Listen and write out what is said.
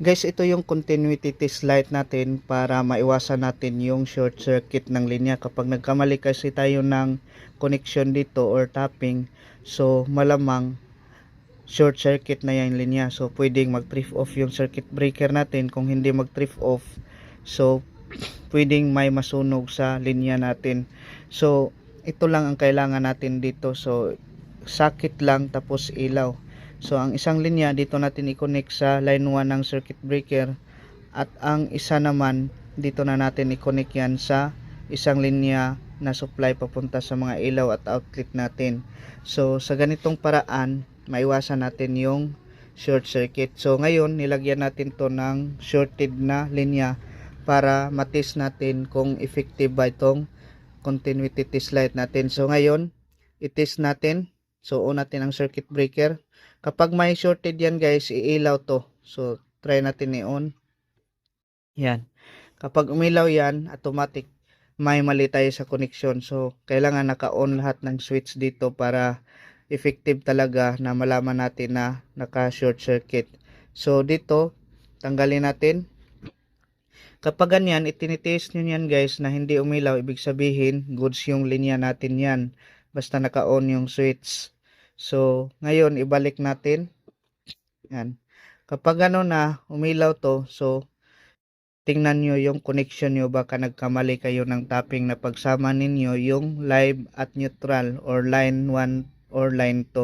Guys, ito yung continuity test light natin para maiwasan natin yung short circuit ng linya. Kapag nagkamali kasi tayo ng connection dito or tapping, so malamang short circuit na yung linya. So pwedeng mag-trip off yung circuit breaker natin. Kung hindi mag-trip off, so pwedeng may masunog sa linya natin. So ito lang ang kailangan natin dito. So sakit lang tapos ilaw. So ang isang linya dito natin i-connect sa line 1 ng circuit breaker at ang isa naman dito na natin i-connect yan sa isang linya na supply papunta sa mga ilaw at outlet natin. So sa ganitong paraan maiwasan natin yung short circuit. So ngayon nilagyan natin to ng shorted na linya para matest natin kung effective ba itong continuity test light natin. So ngayon i-test natin. So on natin ang circuit breaker. Kapag may shorted yan guys, iilaw to. So, try natin i-on. Yan. Kapag umilaw yan, automatic may mali tayo sa connection. So, kailangan naka-on lahat ng switch dito para effective talaga na malaman natin na naka-short circuit. So, dito, tanggalin natin. Kapag ganyan, itinitest nyo yan guys na hindi umilaw, ibig sabihin, goods yung linya natin yan. Basta naka-on yung switch. So, ngayon, ibalik natin. Yan. Kapag ano na, umilaw to, so, tingnan nyo yung connection nyo. Baka nagkamali kayo ng tapping na pagsama ninyo yung live at neutral or line 1 or line 2.